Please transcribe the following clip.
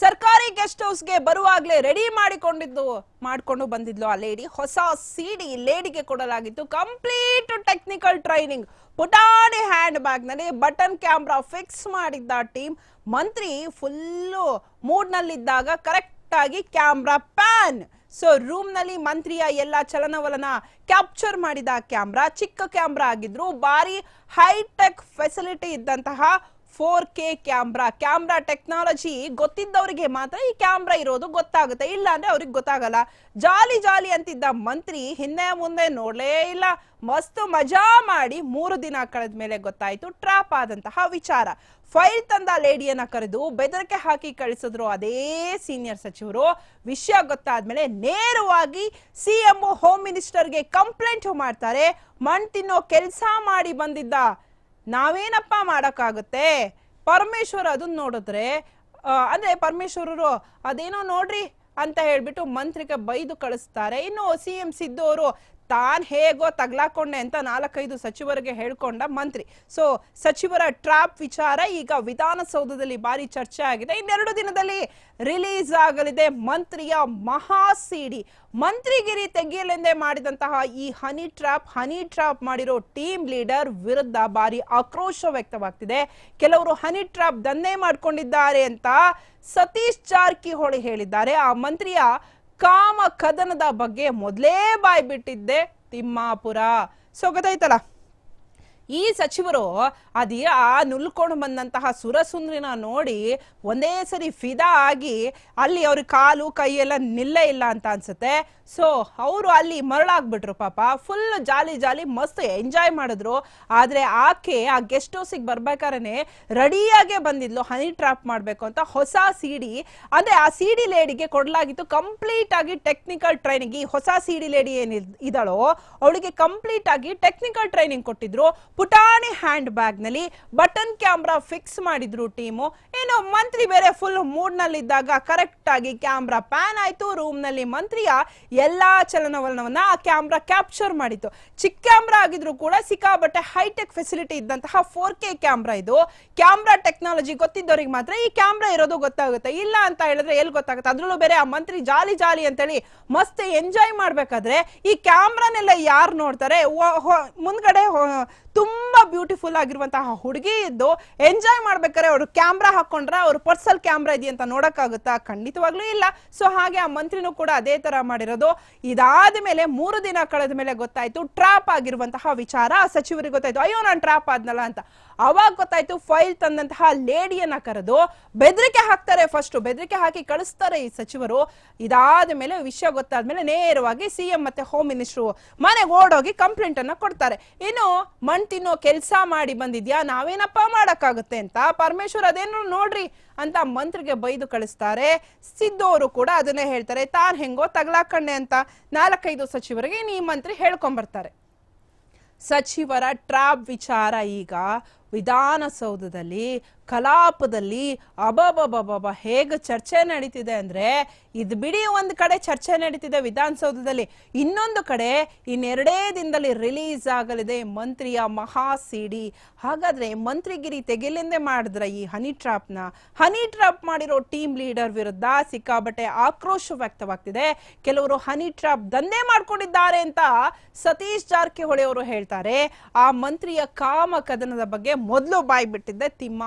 ಸರ್ಕಾರಿ guest ಹೌಸ್ಗೆ ಬರುವಾಗಲೇ ready ಮಾಡಿಕೊಂಡಿದ್ದು, ಮಾಡಿಕೊಂಡು ಬಂದಿದ್ಲು ಆ ಲೇಡಿ ಹೊಸ ಸಿಡಿ ಲೇಡಿಗೆ ಕೊಡಲಾಗಿತ್ತು. ಕಂಪ್ಲೀಟ್ ಟೆಕ್ನಿಕಲ್ ಟ್ರೈನಿಂಗ್ ಪುಟಾಣಿ ಹ್ಯಾಂಡ್ ಬ್ಯಾಗ್ನಲ್ಲಿ ಬಟನ್ ಕ್ಯಾಮ್ರಾ ಫಿಕ್ಸ್ ಮಾಡಿದ್ದ ಟೀಮ್ ಮಂತ್ರಿ ಫುಲ್ಲು ಕರೆಕ್ಟ್ ಆಗಿ ಕ್ಯಾಮ್ರಾ ಪ್ಯಾನ್ ಸೊ ರೂಮ್ನಲ್ಲಿ ಮಂತ್ರಿಯ ಎಲ್ಲ ಚಲನವಲನ ಕ್ಯಾಪ್ಚರ್ ಮಾಡಿದ ಕ್ಯಾಮ್ರಾ ಚಿಕ್ಕ ಕ್ಯಾಮ್ರಾ ಆಗಿದ್ರು. ಬಾರಿ ಹೈಟೆಕ್ ಫೆಸಿಲಿಟಿ ಇದ್ದಂತಹ four K camera. Camera technology ಗೊತ್ತಿದ್ದವರಿಗೆ ಮಾತ್ರ ಈ ಕ್ಯಾಮ್ರಾ ಇರೋದು ಗೊತ್ತಾಗುತ್ತೆ. ಇಲ್ಲ ಅಂದ್ರೆ ಅವ್ರಿಗೆ ಗೊತ್ತಾಗಲ್ಲ. ಜಾಲಿ ಜಾಲಿ ಅಂತಿದ್ದ ಮಂತ್ರಿ ಹಿಂದೆ ಮುಂದೆ ನೋಡಲೇ ಇಲ್ಲ. ಮಸ್ತ್ ಮಜಾ ಮಾಡಿ ಮೂರು ದಿನ ಕಳೆದ ಮೇಲೆ ಗೊತ್ತಾಯಿತು. ಟ್ರಾಪ್ ಆದಂತಹ ವಿಚಾರ. ಫೈಲ್ ತಂದ ಲೇಡಿಯನ್ನ ಕರೆದು ಬೆದರಿಕೆ ಹಾಕಿ ಕಳಿಸಿದ್ರು ಅದೇ ಸೀನಿಯರ್ ಸಚಿವರು. ವಿಷಯ ಗೊತ್ತಾದ್ಮೇಲೆ ನೇರವಾಗಿ ಸಿಎಂ ಹೋಮ್ ಮಿನಿಸ್ಟರ್ಗೆ ಕಂಪ್ಲೇಂಟ್ ಮಾಡ್ತಾರೆ. ಮಣ್ ತಿನ್ನೋ ಕೆಲಸ ಮಾಡಿ ಬಂದಿದ್ದ ನಾವೇನಪ್ಪ ಮಾಡೋಕ್ಕಾಗುತ್ತೆ? ಪರಮೇಶ್ವರ್ ಅದನ್ನ ನೋಡಿದ್ರೆ ಅಂದ್ರೆ ಪರಮೇಶ್ವರರು ಅದೇನೋ ನೋಡ್ರಿ ಅಂತ ಹೇಳ್ಬಿಟ್ಟು ಮಂತ್ರಿಗೆ ಬೈದು ಕಳಿಸ್ತಾರೆ. ಇನ್ನು ಸಿ ಎಂ ಸಿದ್ದು ಅವರು ತಾನ್ ಹೇಗೋ ತಗ್ಲಾಕೊಂಡೆ ಅಂತ ನಾಲ್ಕೈದು ಸಚಿವರಿಗೆ ಹೇಳ್ಕೊಂಡ ಮಂತ್ರಿ. ಸೊ ಸಚಿವರ ಟ್ರಾಪ್ ವಿಚಾರ ಈಗ ವಿಧಾನಸೌಧದಲ್ಲಿ ಭಾರಿ ಚರ್ಚೆ ಆಗಿದೆ. ಇನ್ನೆರಡು ದಿನದಲ್ಲಿ ರಿಲೀಸ್ ಆಗಲಿದೆ ಮಂತ್ರಿಯ ಮಹಾ ಸಿಡಿ. ಮಂತ್ರಿಗಿರಿ ತೆಗೆಯಲೆಂದೇ ಮಾಡಿದಂತಹ ಈ ಹನಿ ಟ್ರಾಪ್ ಹನಿ ಟ್ರಾಪ್ ಮಾಡಿರೋ ಟೀಮ್ ಲೀಡರ್ ವಿರುದ್ಧ ಭಾರಿ ಆಕ್ರೋಶ ವ್ಯಕ್ತವಾಗ್ತಿದೆ. ಕೆಲವರು ಹನಿ ಟ್ರಾಪ್ ದಂಧೆ ಮಾಡ್ಕೊಂಡಿದ್ದಾರೆ ಅಂತ ಸತೀಶ್ ಜಾರಕಿಹೊಳಿ ಹೇಳಿದ್ದಾರೆ. ಆ ಮಂತ್ರಿಯ ಕಾಮ ಕದನದ ಬಗ್ಗೆ ಮೊದಲೇ ಬಾಯ್ಬಿಟ್ಟಿದ್ದೆ ತಿಮ್ಮಾಪುರ. ಸೊ ಗೊತ್ತಾಯ್ತಲ್ಲ ಈ ಸಚಿವರು ಅದಿ ಆ ನುಲ್ಕೊಂಡು ಬಂದಂತಹ ಸುರಸುಂದ್ರಿನ ನೋಡಿ ಒಂದೇ ಸರಿ ಫಿದಾ ಆಗಿ ಅಲ್ಲಿ ಅವ್ರ ಕಾಲು, ಕೈ ಎಲ್ಲ ನಿಲ್ಲೇ ಇಲ್ಲ ಅಂತ ಅನ್ಸುತ್ತೆ. ಸೊ ಅವರು ಅಲ್ಲಿ ಮರಳಾಗ್ಬಿಟ್ರು ಪಾಪ. ಫುಲ್ ಜಾಲಿ ಜಾಲಿ ಮಸ್ತ್ ಎಂಜಾಯ್ ಮಾಡಿದ್ರು. ಆದ್ರೆ ಆಕೆ ಆ ಗೆಸ್ಟ್ ಹೌಸಿಗೆ ಬರ್ಬೇಕಾದ್ರೆ ರೆಡಿಯಾಗೆ ಬಂದಿದ್ಲು. ಹನಿ ಟ್ರಾಪ್ ಮಾಡ್ಬೇಕು ಅಂತ ಹೊಸ ಸಿಡಿ ಅಂದ್ರೆ ಆ ಸಿಡಿ ಲೇಡಿಗೆ ಕೊಡಲಾಗಿತ್ತು ಕಂಪ್ಲೀಟ್ ಆಗಿ ಟೆಕ್ನಿಕಲ್ ಟ್ರೈನಿಂಗ್ ಈ ಹೊಸ ಸಿಡಿ ಲೇಡಿ ಏನ್ ಇದ್ದಾಳೋ, ಅವಳಿಗೆ ಕಂಪ್ಲೀಟ್ ಆಗಿ ಟೆಕ್ನಿಕಲ್ ಟ್ರೈನಿಂಗ್ ಕೊಟ್ಟಿದ್ರು. ಪುಟಾಣಿ ಹ್ಯಾಂಡ್ ಬ್ಯಾಗ್ನಲ್ಲಿ ಬಟನ್ ಕ್ಯಾಮ್ರಾ ಫಿಕ್ಸ್ ಮಾಡಿದ್ರು ಟೀಮು. ಏನು ಮಂತ್ರಿ ಬೇರೆ ಫುಲ್ ಮೂಡ್ನಲ್ಲಿ ಇದ್ದಾಗ ಕರೆಕ್ಟ್ ಆಗಿ ಕ್ಯಾಮ್ರಾ ಪ್ಯಾನ್ ಆಯ್ತು. ರೂಮ್ನಲ್ಲಿ ಮಂತ್ರಿಯ ಎಲ್ಲಾ ಚಲನವಲನವನ್ನ ಆ ಕ್ಯಾಮ್ರಾ ಕ್ಯಾಪ್ಚರ್ ಮಾಡಿತ್ತು ಚಿಕ್ಕ ಕ್ಯಾಮ್ರಾ ಆಗಿದ್ರು ಕೂಡ ಸಿಕ್ಕಾಬಟ್ಟೆ ಹೈಟೆಕ್ ಫೆಸಿಲಿಟಿ ಇದ್ದಂತಹ ಫೋರ್ ಕೆ ಕ್ಯಾಮ್ರಾ ಇದು. ಕ್ಯಾಮ್ರಾ ಟೆಕ್ನಾಲಜಿ ಗೊತ್ತಿದ್ದವರಿಗೆ ಮಾತ್ರ ಈ ಕ್ಯಾಮ್ರಾ ಇರೋದು ಗೊತ್ತಾಗುತ್ತೆ. ಇಲ್ಲ ಅಂತ ಹೇಳಿದ್ರೆ ಎಲ್ಲಿ ಗೊತ್ತಾಗುತ್ತೆ? ಅದ್ರಲ್ಲೂ ಬೇರೆ ಆ ಮಂತ್ರಿ ಜಾಲಿ ಜಾಲಿ ಅಂತೇಳಿ ಮಸ್ತ್ ಎಂಜಾಯ್ ಮಾಡ್ಬೇಕಾದ್ರೆ ಈ ಕ್ಯಾಮ್ರಾನೆಲ್ಲ ಯಾರು ನೋಡ್ತಾರೆ? ಮುಂದ್ಗಡೆ ತುಂಬಾ ಬ್ಯೂಟಿಫುಲ್ ಆಗಿರುವಂತಹ ಹುಡುಗಿ ಇದ್ದು ಎಂಜಾಯ್ ಮಾಡ್ಬೇಕಾದ್ರೆ ಅವರು ಕ್ಯಾಮ್ರಾ ಹಾಕೊಂಡ್ರೆ ಅವ್ರ ಪರ್ಸಲ್ ಕ್ಯಾಮ್ರಾ ಇದೆಯಂತ ನೋಡೋಕ್ಕಾಗುತ್ತಾ? ಖಂಡಿತವಾಗ್ಲೂ ಇಲ್ಲ. ಸೊ ಹಾಗೆ ಆ ಮಂತ್ರಿನೂ ಕೂಡ ಅದೇ ತರ ಮಾಡಿರೋದು. ಇದಾದ ಮೇಲೆ ಮೂರು ದಿನ ಕಳೆದ ಮೇಲೆ ಗೊತ್ತಾಯ್ತು ಟ್ರಾಪ್ ಆಗಿರುವಂತಹ ವಿಚಾರ ಸಚಿವರಿಗೆ ಗೊತ್ತಾಯ್ತು. ಅಯ್ಯೋ, ನಾನು ಟ್ರಾಪ್ ಆದ್ನಲ್ಲ ಅಂತ. ಅವಾಗ ಗೊತ್ತಾಯ್ತು ಫೈಲ್ ತಂದಂತಹ ಲೇಡಿಯನ್ನ ಕರೆದು ಬೆದರಿಕೆ ಹಾಕ್ತಾರೆ ಫಸ್ಟ್ ಬೆದರಿಕೆ ಹಾಕಿ ಕಳಿಸ್ತಾರೆ ಈ ಸಚಿವರು. ಇದಾದ ಮೇಲೆ ವಿಷಯ ಗೊತ್ತಾದ್ಮೇಲೆ ನೇರವಾಗಿ ಸಿಎಂ ಮತ್ತೆ ಹೋಮ್ ಮಿನಿಸ್ಟರ್ ಮನೆಗೆ ಓಡೋಗಿ ಕಂಪ್ಲೇಂಟ್ ಅನ್ನ ಕೊಡ್ತಾರೆ. ಇನ್ನು ಮಣ್ ತಿನ್ನೋ ಕೆಲಸ ಮಾಡಿ ಬಂದಿದ್ಯಾ? ನಾವೇನಪ್ಪ ಮಾಡೋಕ್ಕಾಗುತ್ತೆ ಅಂತ ಪರಮೇಶ್ವರ್ ಅದೇನು ನೋಡ್ರಿ ಅಂತ ಮಂತ್ರಿಗೆ ಬೈದು ಕಳಿಸ್ತಾರೆ. ಸಿದ್ದೋರು ಕೂಡ ಅದನ್ನೇ ಹೇಳ್ತಾರೆ. ತಾನು ಹೆಂಗೋ ತಗ್ಲಾಕಣ್ಣೆ ಅಂತ ನಾಲ್ಕೈದು ಸಚಿವರಿಗೆ ಈ ಮಂತ್ರಿ ಹೇಳ್ಕೊಂಬರ್ತಾರೆ. ಸಚಿವರ ಟ್ರಾಪ್ ವಿಚಾರ ಈಗ ವಿಧಾನಸೌಧದಲ್ಲಿ, ಕಲಾಪದಲ್ಲಿ ಅಬಬಬಬಬ ಹೇಗೆ ಚರ್ಚೆ ನಡೀತಿದೆ ಅಂದರೆ ಇದು ಬಿಡಿ ಒಂದು ಕಡೆ ಚರ್ಚೆ ನಡೀತಿದೆ ವಿಧಾನಸೌಧದಲ್ಲಿ, ಇನ್ನೊಂದು ಕಡೆ ಇನ್ನೆರಡೇ ದಿನದಲ್ಲಿ ರಿಲೀಸ್ ಆಗಲಿದೆ ಮಂತ್ರಿಯ ಮಹಾ ಸಿಡಿ. ಹಾಗಾದರೆ ಮಂತ್ರಿಗಿರಿ ತೆಗೆಲೆಂದೇ ಮಾಡಿದ್ರೆ ಈ ಹನಿ ಟ್ರಾಪ್ನ? ಹನಿ ಟ್ರಾಪ್ ಮಾಡಿರೋ ಟೀಮ್ ಲೀಡರ್ ವಿರುದ್ಧ ಸಿಕ್ಕಾಬಟ್ಟೆ ಆಕ್ರೋಶ ವ್ಯಕ್ತವಾಗ್ತಿದೆ. ಕೆಲವರು ಹನಿ ಟ್ರಾಪ್ ದಂಧೆ ಮಾಡ್ಕೊಂಡಿದ್ದಾರೆ ಅಂತ ಸತೀಶ್ ಜಾರಕಿಹೊಳಿ ಅವರು ಹೇಳ್ತಾರೆ. ಆ ಮಂತ್ರಿಯ ಕಾಮ ಕದನದ ಬಗ್ಗೆ ಮೊದಲು ಬಾಯಿ ಬಿಟ್ಟಿದ್ದೆ ತಿಮ್ಮ